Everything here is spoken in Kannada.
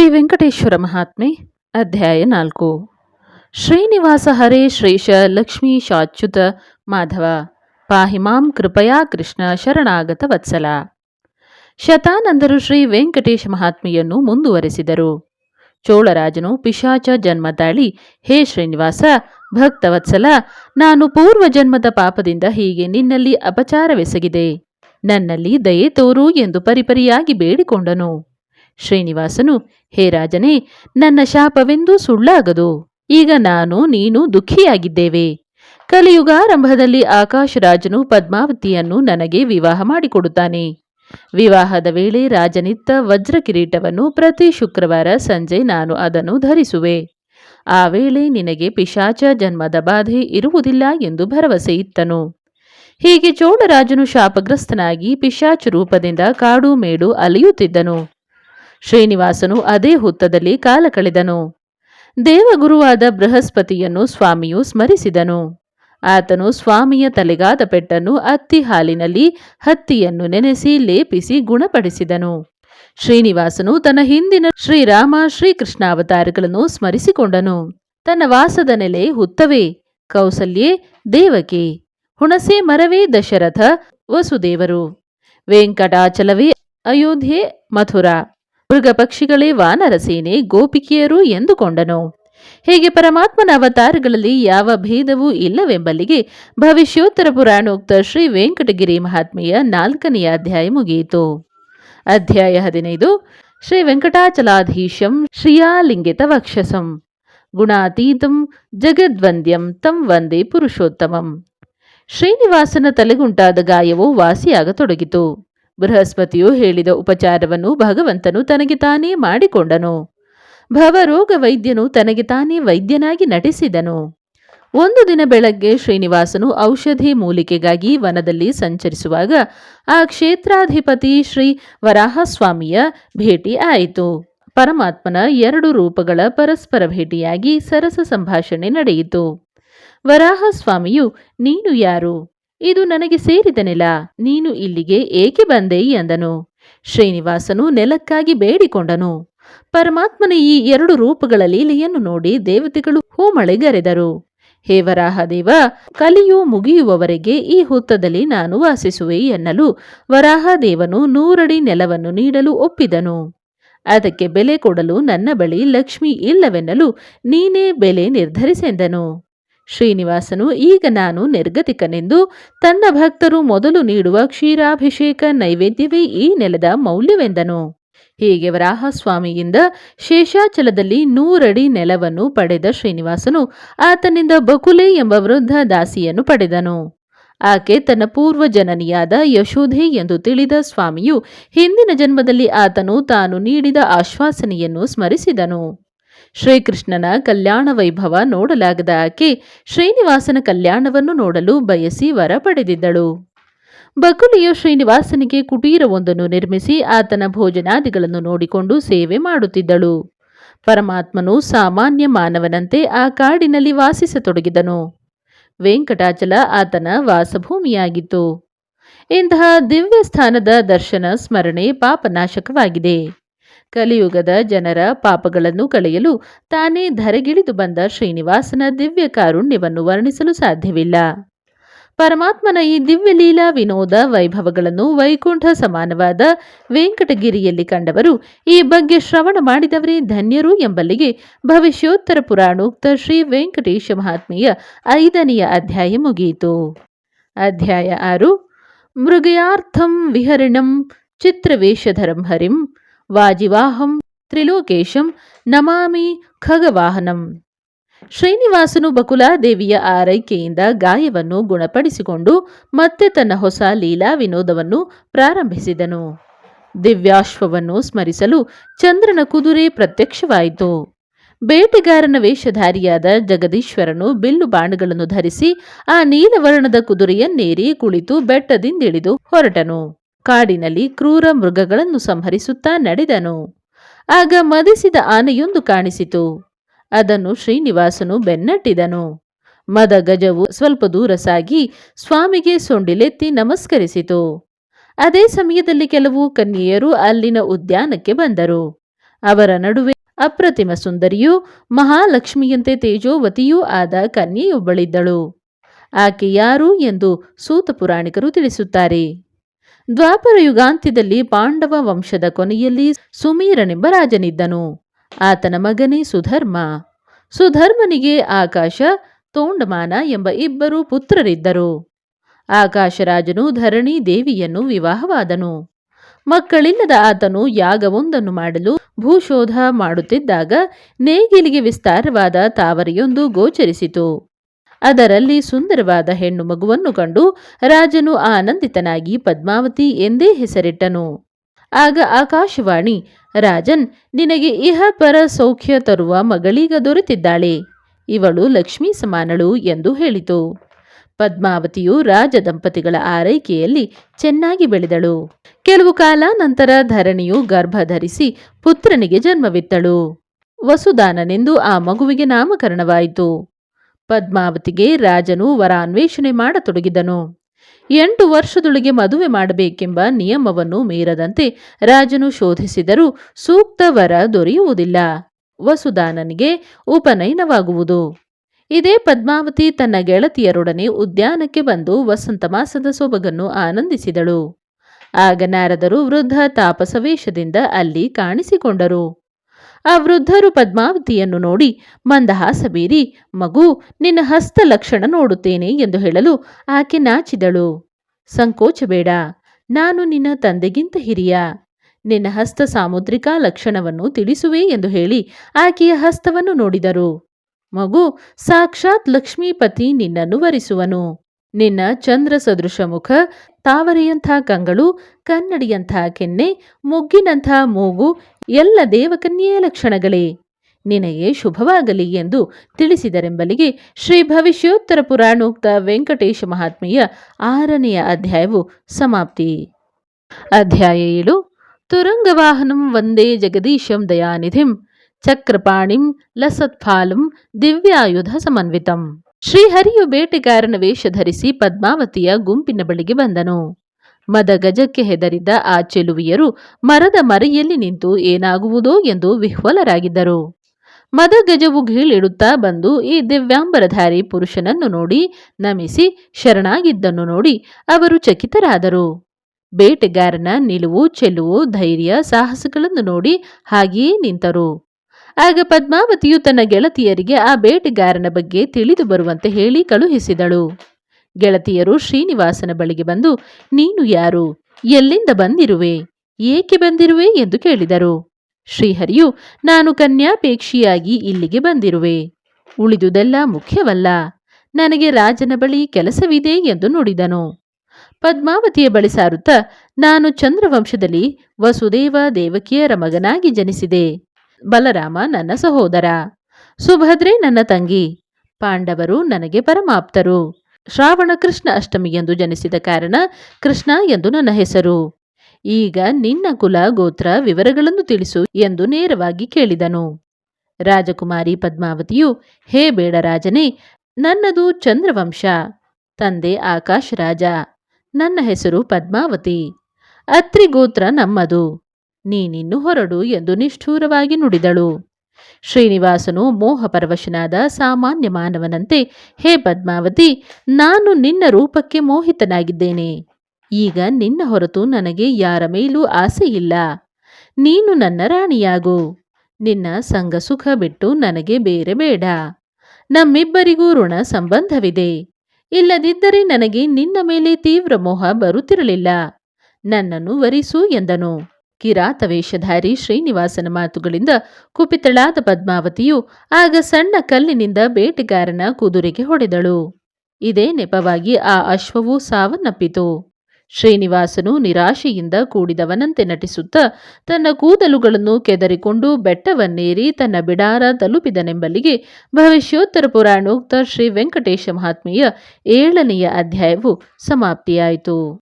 ಶ್ರೀ ವೆಂಕಟೇಶ್ವರ ಮಹಾತ್ಮೆ, ಅಧ್ಯಾಯ ನಾಲ್ಕು. ಶ್ರೀನಿವಾಸ ಹರೇ ಶ್ರೇಷ ಲಕ್ಷ್ಮೀ ಶಾಚ್ಯುತ ಮಾಧವ ಪಾಹಿಮಾಂ ಕೃಪಯಾ ಕೃಷ್ಣ ಶರಣಾಗತ ವತ್ಸಲ. ಶತಾನಂದರು ಶ್ರೀ ವೆಂಕಟೇಶ ಮಹಾತ್ಮೆಯನ್ನು ಮುಂದುವರೆಸಿದರು. ಚೋಳರಾಜನು ಪಿಶಾಚ ಜನ್ಮ ತಾಳಿ, ಹೇ ಶ್ರೀನಿವಾಸ ಭಕ್ತವತ್ಸಲ ನಾನು ಪೂರ್ವ ಜನ್ಮದ ಪಾಪದಿಂದ ಹೀಗೆ ನಿನ್ನಲ್ಲಿ ಅಪಚಾರವೆಸಗಿದೆ. ನನ್ನಲ್ಲಿ ದಯೆ ತೋರು ಎಂದು ಪರಿಪರಿಯಾಗಿ ಬೇಡಿಕೊಂಡನು. ಶ್ರೀನಿವಾಸನು, ಹೇ ರಾಜನೇ, ನನ್ನ ಶಾಪವೆಂದೂ ಸುಳ್ಳಾಗದು. ಈಗ ನಾನು, ನೀನು ದುಃಖಿಯಾಗಿದ್ದೇವೆ. ಕಲಿಯುಗಾರಂಭದಲ್ಲಿ ಆಕಾಶರಾಜನು ಪದ್ಮಾವತಿಯನ್ನು ನನಗೆ ವಿವಾಹ ಮಾಡಿಕೊಡುತ್ತಾನೆ. ವಿವಾಹದ ವೇಳೆ ರಾಜನಿತ್ತ ವಜ್ರ ಕಿರೀಟವನ್ನು ಪ್ರತಿ ಶುಕ್ರವಾರ ಸಂಜೆ ನಾನು ಅದನ್ನು ಧರಿಸುವೆ. ಆ ವೇಳೆ ನಿನಗೆ ಪಿಶಾಚ ಜನ್ಮದ ಬಾಧೆ ಇರುವುದಿಲ್ಲ ಎಂದು ಭರವಸೆ ಇತ್ತನು. ಹೀಗೆ ಚೋಳರಾಜನು ಶಾಪಗ್ರಸ್ತನಾಗಿ ಪಿಶಾಚ ರೂಪದಿಂದ ಕಾಡು ಮೇಡು ಅಲೆಯುತ್ತಿದ್ದನು. ಶ್ರೀನಿವಾಸನು ಅದೇ ಹುತ್ತದಲ್ಲಿ ಕಾಲ ಕಳೆದನು. ದೇವಗುರುವಾದ ಬೃಹಸ್ಪತಿಯನ್ನು ಸ್ವಾಮಿಯು ಸ್ಮರಿಸಿದನು. ಆತನು ಸ್ವಾಮಿಯ ತಲೆಗಾದ ಪೆಟ್ಟನ್ನು ಅತ್ತಿ ಹಾಲಿನಲ್ಲಿ ಹತ್ತಿಯನ್ನು ನೆನೆಸಿ ಲೇಪಿಸಿ ಗುಣಪಡಿಸಿದನು. ಶ್ರೀನಿವಾಸನು ತನ್ನ ಹಿಂದಿನ ಶ್ರೀರಾಮ ಶ್ರೀಕೃಷ್ಣ ಅವತಾರಗಳನ್ನು ಸ್ಮರಿಸಿಕೊಂಡನು. ತನ್ನ ವಾಸದ ನೆಲೆ ಹುತ್ತವೇ, ಕೌಸಲ್ಯೇ, ದೇವಕಿ, ಹುಣಸೆ ಮರವೇ ದಶರಥ, ವಸುದೇವರು, ವೆಂಕಟಾಚಲವೇ ಅಯೋಧ್ಯೆ ಮಥುರಾ. ಮೃಗ ಪಕ್ಷಿಗಳೇ ವಾನರ ಸೇನೆ ಗೋಪಿಕೆಯರು ಎಂದುಕೊಂಡನು. ಹೇಗೆ ಪರಮಾತ್ಮನ ಅವತಾರಗಳಲ್ಲಿ ಯಾವ ಭೇದವೂ ಇಲ್ಲವೆಂಬಲ್ಲಿಗೆ ಭವಿಷ್ಯೋತ್ತರ ಪುರಾಣೋಕ್ತ ಶ್ರೀ ವೆಂಕಟಗಿರಿ ಮಹಾತ್ಮೆಯ ನಾಲ್ಕನೆಯ ಅಧ್ಯಾಯ ಮುಗಿಯಿತು. ಅಧ್ಯಾಯ ಹದಿನೈದು, ಶ್ರೀ ವೆಂಕಟಾಚಲಾಧೀಶಂ ಶ್ರಿಯಾಲಿಂಗಿತ ವಕ್ಷಸಂ. ಗುಣಾತೀತಂ ಜಗದ್ವಂದ್ಯಂ ತಂ ವಂದೇ ಪುರುಷೋತ್ತಮಂ. ಶ್ರೀನಿವಾಸನ ತಲೆಗುಂಟಾದ ಗಾಯವು ವಾಸಿಯಾಗತೊಡಗಿತು. ಬೃಹಸ್ಪತಿಯು ಹೇಳಿದ ಉಪಚಾರವನ್ನು ಭಗವಂತನು ತನಗೆ ತಾನೇ ಮಾಡಿಕೊಂಡನು. ಭವರೋಗ ವೈದ್ಯನು ತನಗೆ ತಾನೇ ವೈದ್ಯನಾಗಿ ನಟಿಸಿದನು. ಒಂದು ದಿನ ಬೆಳಗ್ಗೆ ಶ್ರೀನಿವಾಸನು ಔಷಧಿ ಮೂಲಿಕೆಗಾಗಿ ವನದಲ್ಲಿ ಸಂಚರಿಸುವಾಗ ಆ ಕ್ಷೇತ್ರಾಧಿಪತಿ ಶ್ರೀ ವರಾಹಸ್ವಾಮಿಯ ಭೇಟಿ ಆಯಿತು. ಪರಮಾತ್ಮನ ಎರಡು ರೂಪಗಳ ಪರಸ್ಪರ ಭೇಟಿಯಾಗಿ ಸರಸ ಸಂಭಾಷಣೆ ನಡೆಯಿತು. ವರಾಹಸ್ವಾಮಿಯು, ನೀನು ಯಾರು? ಇದು ನನಗೆ ಸೇರಿದ ನೀನು ಇಲ್ಲಿಗೆ ಏಕೆ ಬಂದೆ ಎಂದನು ಶ್ರೀನಿವಾಸನು ನೆಲಕ್ಕಾಗಿ ಬೇಡಿಕೊಂಡನು. ಪರಮಾತ್ಮನ ಈ ಎರಡು ರೂಪಗಳ ಲೀಲೆಯನ್ನು ನೋಡಿ ದೇವತೆಗಳು ಹೂಮಳೆಗರೆದರು. ಹೇ ವರಾಹದೇವ, ಕಲಿಯು ಮುಗಿಯುವವರೆಗೆ ಈ ಹುತ್ತದಲ್ಲಿ ನಾನು ವಾಸಿಸುವೆ ಎನ್ನಲು ವರಾಹದೇವನು ನೂರಡಿ ನೆಲವನ್ನು ನೀಡಲು ಒಪ್ಪಿದನು. ಅದಕ್ಕೆ ಬೆಲೆ ಕೊಡಲು ನನ್ನ ಬಳಿ ಲಕ್ಷ್ಮಿ ಇಲ್ಲವೆನ್ನಲು ನೀನೇ ಬೆಲೆ ನಿರ್ಧರಿಸೆಂದನು. ಶ್ರೀನಿವಾಸನು, ಈಗ ನಾನು ನಿರ್ಗತಿಕನೆಂದು ತನ್ನ ಭಕ್ತರು ಮೊದಲು ನೀಡುವ ಕ್ಷೀರಾಭಿಷೇಕ ನೈವೇದ್ಯವೇ ಈ ನೆಲದ ಮೌಲ್ಯವೆಂದನು. ಹೀಗೆ ವರಾಹಸ್ವಾಮಿಯಿಂದ ಶೇಷಾಚಲದಲ್ಲಿ ನೂರಡಿ ನೆಲವನ್ನು ಪಡೆದ ಶ್ರೀನಿವಾಸನು ಆತನಿಂದ ಬಕುಲೆ ಎಂಬ ವೃದ್ಧ ದಾಸಿಯನ್ನು ಪಡೆದನು. ಆಕೆ ತನ್ನ ಪೂರ್ವ ಜನನಿಯಾದ ಯಶೋಧೆ ಎಂದು ತಿಳಿದ ಸ್ವಾಮಿಯು ಹಿಂದಿನ ಜನ್ಮದಲ್ಲಿ ಆತನು ತಾನು ನೀಡಿದ ಆಶ್ವಾಸನೆಯನ್ನು ಸ್ಮರಿಸಿದನು. ಶ್ರೀಕೃಷ್ಣನ ಕಲ್ಯಾಣ ವೈಭವ ನೋಡಲಾಗದ ಆಕೆ ಶ್ರೀನಿವಾಸನ ಕಲ್ಯಾಣವನ್ನು ನೋಡಲು ಬಯಸಿ ವರ ಪಡೆದಿದ್ದಳು ಬಕುಲಿಯು ಶ್ರೀನಿವಾಸನಿಗೆ ಕುಟೀರವೊಂದನ್ನು ನಿರ್ಮಿಸಿ ಆತನ ಭೋಜನಾದಿಗಳನ್ನು ನೋಡಿಕೊಂಡು ಸೇವೆ ಮಾಡುತ್ತಿದ್ದಳು. ಪರಮಾತ್ಮನು ಸಾಮಾನ್ಯ ಮಾನವನಂತೆ ಆ ಕಾಡಿನಲ್ಲಿ ವಾಸಿಸತೊಡಗಿದನು. ವೆಂಕಟಾಚಲ ಆತನ ವಾಸಭೂಮಿಯಾಗಿತ್ತು. ಇಂತಹ ದಿವ್ಯ ಸ್ಥಾನದ ದರ್ಶನ, ಸ್ಮರಣೆ ಪಾಪನಾಶಕವಾಗಿದೆ. ಕಲಿಯುಗದ ಜನರ ಪಾಪಗಳನ್ನು ಕಳೆಯಲು ತಾನೇ ಧರೆಗಿಳಿದು ಬಂದ ಶ್ರೀನಿವಾಸನ ದಿವ್ಯ ಕಾರುಣ್ಯವನ್ನು ವರ್ಣಿಸಲು ಸಾಧ್ಯವಿಲ್ಲ. ಪರಮಾತ್ಮನ ಈ ದಿವ್ಯ ಲೀಲಾ ವಿನೋದ ವೈಭವಗಳನ್ನು ವೈಕುಂಠ ಸಮಾನವಾದ ವೆಂಕಟಗಿರಿಯಲ್ಲಿ ಕಂಡವರು ಈ ಬಗ್ಗೆ ಶ್ರವಣ ಮಾಡಿದವರೇ ಧನ್ಯರು ಎಂಬಲ್ಲಿಗೆ ಭವಿಷ್ಯೋತ್ತರ ಪುರಾಣೋಕ್ತ ಶ್ರೀ ವೆಂಕಟೇಶ ಮಹಾತ್ಮೆಯ ಐದನೆಯ ಅಧ್ಯಾಯ ಮುಗಿಯಿತು. ಅಧ್ಯಾಯ ಆರು, ಮೃಗಯಾರ್ಥಂ ವಿಹರಿಣಂ ಚಿತ್ರವೇಷಧರಂ ಹರಿಂ ವಾಜಿವಾಹಂ ತ್ರಿಲೋಕೇಶಂ ನಮಾಮಿ ಖಗವಾಹನಂ. ಶ್ರೀನಿವಾಸನು ಬಕುಲಾದೇವಿಯ ಆರೈಕೆಯಿಂದ ಗಾಯವನ್ನು ಗುಣಪಡಿಸಿಕೊಂಡು ಮತ್ತೆ ತನ್ನ ಹೊಸ ಲೀಲಾ ವಿನೋದವನ್ನು ಪ್ರಾರಂಭಿಸಿದನು. ದಿವ್ಯಾಶ್ವವನ್ನು ಸ್ಮರಿಸಲು ಚಂದ್ರನ ಕುದುರೆ ಪ್ರತ್ಯಕ್ಷವಾಯಿತು. ಬೇಟೆಗಾರನ ವೇಷಧಾರಿಯಾದ ಜಗದೀಶ್ವರನು ಬಿಲ್ಲು ಬಾಣಗಳನ್ನು ಧರಿಸಿ ಆ ನೀಲವರ್ಣದ ಕುದುರೆಯನ್ನೇರಿ ಕುಳಿತು ಬೆಟ್ಟದಿಂದಿಳಿದು ಹೊರಟನು. ಕಾಡಿನಲ್ಲಿ ಕ್ರೂರ ಮೃಗಗಳನ್ನು ಸಂಹರಿಸುತ್ತಾ ನಡೆದನು. ಆಗ ಮದಿಸಿದ ಆನೆಯೊಂದು ಕಾಣಿಸಿತು. ಅದನ್ನು ಶ್ರೀನಿವಾಸನು ಬೆನ್ನಟ್ಟಿದನು. ಮದ ಗಜವು ಸ್ವಲ್ಪ ದೂರ ಸಾಗಿ ಸ್ವಾಮಿಗೆ ಸೊಂಡಿಲೆತ್ತಿ ನಮಸ್ಕರಿಸಿತು. ಅದೇ ಸಮಯದಲ್ಲಿ ಕೆಲವು ಕನ್ಯೆಯರು ಅಲ್ಲಿನ ಉದ್ಯಾನಕ್ಕೆ ಬಂದರು. ಅವರ ನಡುವೆ ಅಪ್ರತಿಮ ಸುಂದರಿಯೂ ಮಹಾಲಕ್ಷ್ಮಿಯಂತೆ ತೇಜೋವತಿಯೂ ಆದ ಕನ್ಯೆಯೊಬ್ಬಳಿದ್ದಳು. ಆಕೆ ಯಾರು ಎಂದು ಸೂತ ಪುರಾಣಿಕರು ತಿಳಿಸುತ್ತಾರೆ. ದ್ವಾಪರ ಯುಗಾಂತ್ಯದಲ್ಲಿ ಪಾಂಡವ ವಂಶದ ಕೊನೆಯಲ್ಲಿ ಸುಮೀರನೆಂಬ ರಾಜನಿದ್ದನು. ಆತನ ಮಗನೇ ಸುಧರ್ಮ. ಸುಧರ್ಮನಿಗೆ ಆಕಾಶ, ತೋಂಡಮಾನ ಎಂಬ ಇಬ್ಬರು ಪುತ್ರರಿದ್ದರು. ಆಕಾಶರಾಜನು ಧರಣಿ ದೇವಿಯನ್ನು ವಿವಾಹವಾದನು. ಮಕ್ಕಳಿಲ್ಲದ ಆತನು ಯಾಗವೊಂದನ್ನು ಮಾಡಲು ಭೂಶೋಧ ಮಾಡುತ್ತಿದ್ದಾಗ ನೇಗಿಲಿಗೆ ವಿಸ್ತಾರವಾದ ತಾವರೆಯೊಂದು ಗೋಚರಿಸಿತು. ಅದರಲ್ಲಿ ಸುಂದರವಾದ ಹೆಣ್ಣು ಮಗುವನ್ನು ಕಂಡು ರಾಜನು ಆನಂದಿತನಾಗಿ ಪದ್ಮಾವತಿ ಎಂದೇ ಹೆಸರಿಟ್ಟನು. ಆಗ ಆಕಾಶವಾಣಿ, ರಾಜನ್, ನಿನಗೆ ಇಹ ಪರ ಸೌಖ್ಯ ತರುವ ಮಗಳೀಗ ದೊರೆತಿದ್ದಾಳೆ. ಇವಳು ಲಕ್ಷ್ಮೀ ಸಮಾನಳು ಎಂದು ಹೇಳಿತು. ಪದ್ಮಾವತಿಯು ರಾಜ ದಂಪತಿಗಳ ಆರೈಕೆಯಲ್ಲಿ ಚೆನ್ನಾಗಿ ಬೆಳೆದಳು. ಕೆಲವು ಕಾಲ ನಂತರ ಧರಣಿಯು ಗರ್ಭ ಧರಿಸಿ ಪುತ್ರನಿಗೆ ಜನ್ಮವಿತ್ತಳು. ವಸುದಾನನೆಂದು ಆ ಮಗುವಿಗೆ ನಾಮಕರಣವಾಯಿತು. ಪದ್ಮಾವತಿಗೆ ರಾಜನು ವರಾನ್ವೇಷಣೆ ಮಾಡತೊಡಗಿದನು. ಎಂಟು ವರ್ಷದೊಳಗೆ ಮದುವೆ ಮಾಡಬೇಕೆಂಬ ನಿಯಮವನ್ನು ಮೀರದಂತೆ ರಾಜನು ಶೋಧಿಸಿದರೂ ಸೂಕ್ತ ವರ ದೊರೆಯುವುದಿಲ್ಲ. ವಸುದಾನನಿಗೆ ಉಪನಯನವಾಗುವುದು. ಇದೇ ಪದ್ಮಾವತಿ ತನ್ನ ಗೆಳತಿಯರೊಡನೆ ಉದ್ಯಾನಕ್ಕೆ ಬಂದು ವಸಂತ ಮಾಸದ ಸೊಬಗನ್ನು ಆನಂದಿಸಿದಳು. ಆಗ ನಾರದರು ವೃದ್ಧ ತಾಪಸವೇಶದಿಂದ ಅಲ್ಲಿ ಕಾಣಿಸಿಕೊಂಡರು. ಆ ವೃದ್ಧರು ಪದ್ಮಾವತಿಯನ್ನು ನೋಡಿ, ಮಂದಹಾಸ ಬೀರಿ, ಮಗು, ನಿನ್ನ ಹಸ್ತ ಲಕ್ಷಣ ನೋಡುತ್ತೇನೆ ಎಂದು ಹೇಳಲು ಆಕೆ ನಾಚಿದಳು. ಸಂಕೋಚಬೇಡ ನಾನು ನಿನ್ನ ತಂದೆಗಿಂತ ಹಿರಿಯ. ನಿನ್ನ ಹಸ್ತ ಸಾಮುದ್ರಿಕ ಲಕ್ಷಣವನ್ನು ತಿಳಿಸುವೆ ಎಂದು ಹೇಳಿ ಆಕೆಯ ಹಸ್ತವನ್ನು ನೋಡಿದರು. ಮಗು, ಸಾಕ್ಷಾತ್ ಲಕ್ಷ್ಮೀಪತಿ ನಿನ್ನನ್ನು ವರಿಸುವನು. ನಿನ್ನ ಚಂದ್ರ ಸದೃಶ ಮುಖ, ತಾವರೆಯಂಥ ಕಂಗಳು, ಕನ್ನಡಿಯಂಥ ಕೆನ್ನೆ, ಮುಗ್ಗಿನಂಥ ಮೂಗು ಎಲ್ಲ ದೇವಕನ್ಯೆಯ ಲಕ್ಷಣಗಳೇ. ನಿನಗೆ ಶುಭವಾಗಲಿ ಎಂದು ತಿಳಿಸಿದರೆಂಬಲಿಗೆ ಶ್ರೀ ಭವಿಷ್ಯೋತ್ತರ ಪುರಾಣೋಕ್ತ ವೆಂಕಟೇಶ ಮಹಾತ್ಮೆಯ ಆರನೆಯ ಅಧ್ಯಾಯವು ಸಮಾಪ್ತಿ. ಅಧ್ಯಾಯ ಏಳು. ತುರಂಗವಾಹನಂ ವಂದೇ ಜಗದೀಶಂ ದಯಾನಿಧಿಂ ಚಕ್ರಪಾಣಿಂ ಲಸತ್ಫಾಲಂ ದಿವ್ಯಾಯುಧ ಸಮನ್ವಿತಂ. ಶ್ರೀಹರಿಯು ಬೇಟೆಗಾರನ ವೇಷ ಧರಿಸಿ ಪದ್ಮಾವತಿಯ ಗುಂಪಿನ ಬಳಿಗೆ ಬಂದನು. ಮದ ಗಜಕ್ಕೆ ಹೆದರಿದ್ದ ಆ ಚೆಲುವಿಯರು ಮರದ ಮರೆಯಲ್ಲಿ ನಿಂತು ಏನಾಗುವುದೋ ಎಂದು ವಿಹ್ವಲರಾಗಿದ್ದರು. ಮದ ಗಜವು ಗೀಳಿಡುತ್ತಾ ಬಂದು ಈ ದಿವ್ಯಾಂಬರಧಾರಿ ಪುರುಷನನ್ನು ನೋಡಿ ನಮಿಸಿ ಶರಣಾಗಿದ್ದನ್ನು ನೋಡಿ ಅವರು ಚಕಿತರಾದರು. ಬೇಟೆಗಾರನ ನಿಲುವು, ಚೆಲುವು, ಧೈರ್ಯ, ಸಾಹಸಗಳನ್ನು ನೋಡಿ ಹಾಗೆಯೇ ನಿಂತರು. ಆಗ ಪದ್ಮಾವತಿಯು ತನ್ನ ಗೆಳತಿಯರಿಗೆ ಆ ಬೇಟೆಗಾರನ ಬಗ್ಗೆ ತಿಳಿದು ಬರುವಂತೆ ಹೇಳಿ ಕಳುಹಿಸಿದಳು. ಗೆಳತಿಯರು ಶ್ರೀನಿವಾಸನ ಬಳಿಗೆ ಬಂದು, ನೀನು ಯಾರು? ಎಲ್ಲಿಂದ ಬಂದಿರುವೆ? ಏಕೆ ಬಂದಿರುವೆ? ಎಂದು ಕೇಳಿದರು. ಶ್ರೀಹರಿಯು, ನಾನು ಕನ್ಯಾಪೇಕ್ಷಿಯಾಗಿ ಇಲ್ಲಿಗೆ ಬಂದಿರುವೆ. ಉಳಿದುದೆಲ್ಲ ಮುಖ್ಯವಲ್ಲ. ನನಗೆ ರಾಜನ ಬಳಿ ಕೆಲಸವಿದೆ ಎಂದು ನುಡಿದನು. ಪದ್ಮಾವತಿಯ ಬಳಿ ಸಾರುತ್ತಾ, ನಾನು ಚಂದ್ರವಂಶದಲ್ಲಿ ವಸುದೇವ ದೇವಕಿಯರ ಮಗನಾಗಿ ಜನಿಸಿದೆ. ಬಲರಾಮ ನನ್ನ ಸಹೋದರ. ಸುಭದ್ರೆ ನನ್ನ ತಂಗಿ. ಪಾಂಡವರು ನನಗೆ ಪರಮಾಪ್ತರು. ಶ್ರಾವಣ ಕೃಷ್ಣ ಅಷ್ಟಮಿ ಎಂದು ಜನಿಸಿದ ಕಾರಣ ಕೃಷ್ಣ ಎಂದು ನನ್ನ ಹೆಸರು. ಈಗ ನಿನ್ನ ಕುಲ, ಗೋತ್ರ, ವಿವರಗಳನ್ನು ತಿಳಿಸು ಎಂದು ನೇರವಾಗಿ ಕೇಳಿದನು. ರಾಜಕುಮಾರಿ ಪದ್ಮಾವತಿಯು, ಹೇ ಬೇಡ ರಾಜನೇ, ನನ್ನದು ಚಂದ್ರವಂಶ. ತಂದೆ ಆಕಾಶ ರಾಜ. ನನ್ನ ಹೆಸರು ಪದ್ಮಾವತಿ. ಅತ್ರಿ ಗೋತ್ರ ನಮ್ಮದು. ನೀನಿನ್ನು ಹೊರಡು ಎಂದು ನಿಷ್ಠೂರವಾಗಿ ನುಡಿದಳು. ಶ್ರೀನಿವಾಸನು ಮೋಹಪರವಶನಾದ ಸಾಮಾನ್ಯ ಮಾನವನಂತೆ, ಹೇ ಪದ್ಮಾವತಿ, ನಾನು ನಿನ್ನ ರೂಪಕ್ಕೆ ಮೋಹಿತನಾಗಿದ್ದೇನೆ. ಈಗ ನಿನ್ನ ಹೊರತು ನನಗೆ ಯಾರ ಮೇಲೂ ಆಸೆಯಿಲ್ಲ ನೀನು ನನ್ನ ರಾಣಿಯಾಗು. ನಿನ್ನ ಸಂಘ ಸುಖ ಬಿಟ್ಟು ನನಗೆ ಬೇರೆ ಬೇಡ. ನಮ್ಮಿಬ್ಬರಿಗೂ ಋಣ ಸಂಬಂಧವಿದೆ. ಇಲ್ಲದಿದ್ದರೆ ನನಗೆ ನಿನ್ನ ಮೇಲೆ ತೀವ್ರ ಮೋಹ ಬರುತ್ತಿರಲಿಲ್ಲ. ನನ್ನನ್ನು ವರಿಸು ಎಂದನು. ಕಿರಾತ ವೇಷಧಾರಿ ಶ್ರೀನಿವಾಸನ ಮಾತುಗಳಿಂದ ಕುಪಿತಳಾದ ಪದ್ಮಾವತಿಯು ಆಗ ಸಣ್ಣ ಕಲ್ಲಿನಿಂದ ಬೇಟೆಗಾರನ ಕುದುರೆಗೆ ಹೊಡೆದಳು. ಇದೇ ನೆಪವಾಗಿ ಆ ಅಶ್ವವು ಸಾವನ್ನಪ್ಪಿತು. ಶ್ರೀನಿವಾಸನು ನಿರಾಶೆಯಿಂದ ಕೂಡಿದವನಂತೆ ನಟಿಸುತ್ತಾ ತನ್ನ ಕೂದಲುಗಳನ್ನು ಕೆದರಿಕೊಂಡು ಬೆಟ್ಟವನ್ನೇರಿ ತನ್ನ ಬಿಡಾರ ತಲುಪಿದನೆಂಬಲ್ಲಿಗೆ ಭವಿಷ್ಯೋತ್ತರ ಪುರಾಣೋಕ್ತ ಶ್ರೀ ವೆಂಕಟೇಶ ಮಹಾತ್ಮೆಯ ಏಳನೆಯ ಅಧ್ಯಾಯವು ಸಮಾಪ್ತಿಯಾಯಿತು.